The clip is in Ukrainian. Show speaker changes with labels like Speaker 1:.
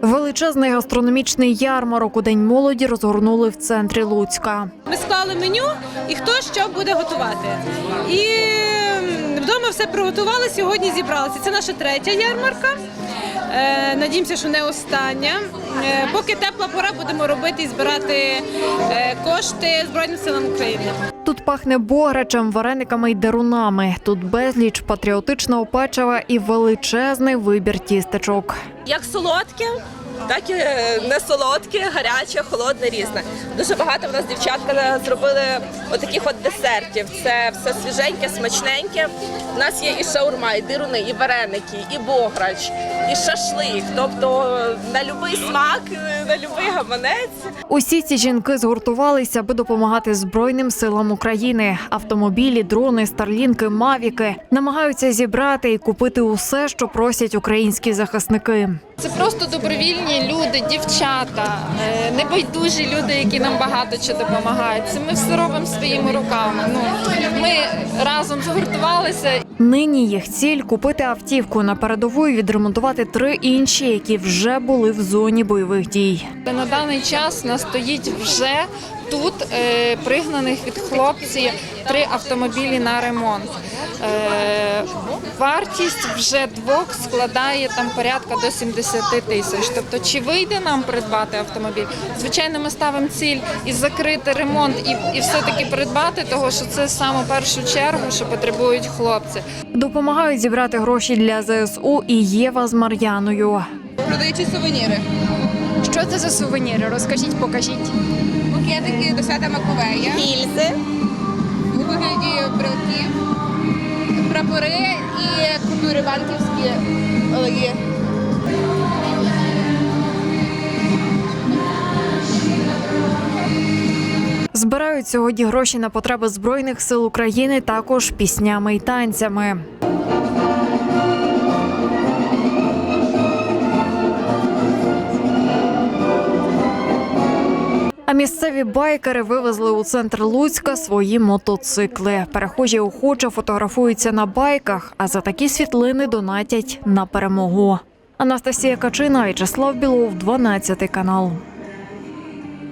Speaker 1: Величезний гастрономічний ярмарок у День молоді розгорнули в центрі Луцька.
Speaker 2: Ми склали меню і хто що буде готувати. І вдома все приготували, сьогодні зібралися. Це наша третя ярмарка. Е, Надіємося, що не остання. Е, Поки тепла пора, будемо робити і збирати е, кошти Збройним силам України.
Speaker 1: Тут пахне бограчем, варениками й дерунами. Тут безліч патріотичного печива і величезний вибір тістечок.
Speaker 3: Як солодке, так і не солодке, гаряче, холодне, різне. Дуже багато в нас дівчатка зробили отаких от десертів. Це все свіженьке, смачненьке. У нас є і шаурма, і дируни, і вареники, і бограч, і шашлик. Тобто на будь-який смак, на будь-який гаманець.
Speaker 1: Усі ці жінки згуртувалися, аби допомагати Збройним силам України. Автомобілі, дрони, старлінки, мавіки намагаються зібрати і купити усе, що просять українські захисники.
Speaker 4: Це просто добровільні люди, дівчата, е, небайдужі люди, які нам багато чого допомагають. Це ми все робимо своїми руками. Ну ми разом згуртувалися
Speaker 1: Нині їх ціль купити автівку на передову і відремонтувати три інші, які вже були в зоні бойових дій.
Speaker 4: На даний час нас стоїть вже тут е, пригнаних від хлопців три автомобілі на ремонт. Е, вартість вже двох складає там порядка до 70 тисяч. Тобто, чи вийде нам придбати автомобіль? Звичайно, ми ставимо ціль і закрити ремонт, і, і все-таки придбати, того що це саме першу чергу, що потребують хлопці.
Speaker 1: Допомагають зібрати гроші для ЗСУ і Єва з Мар'яною.
Speaker 5: продаючи сувеніри.
Speaker 6: Що це за сувеніри? Розкажіть, покажіть.
Speaker 5: Букетики до свята Маковея
Speaker 3: Гільзи.
Speaker 5: у вигляді брелків, прапори і купюри банківські олії.
Speaker 1: Збирають сьогодні гроші на потреби збройних сил України також піснями й танцями. А місцеві байкери вивезли у центр Луцька свої мотоцикли. Перехожі охоче фотографуються на байках, а за такі світлини донатять на перемогу. Анастасія Качина, В'ячеслав Білов, 12 канал.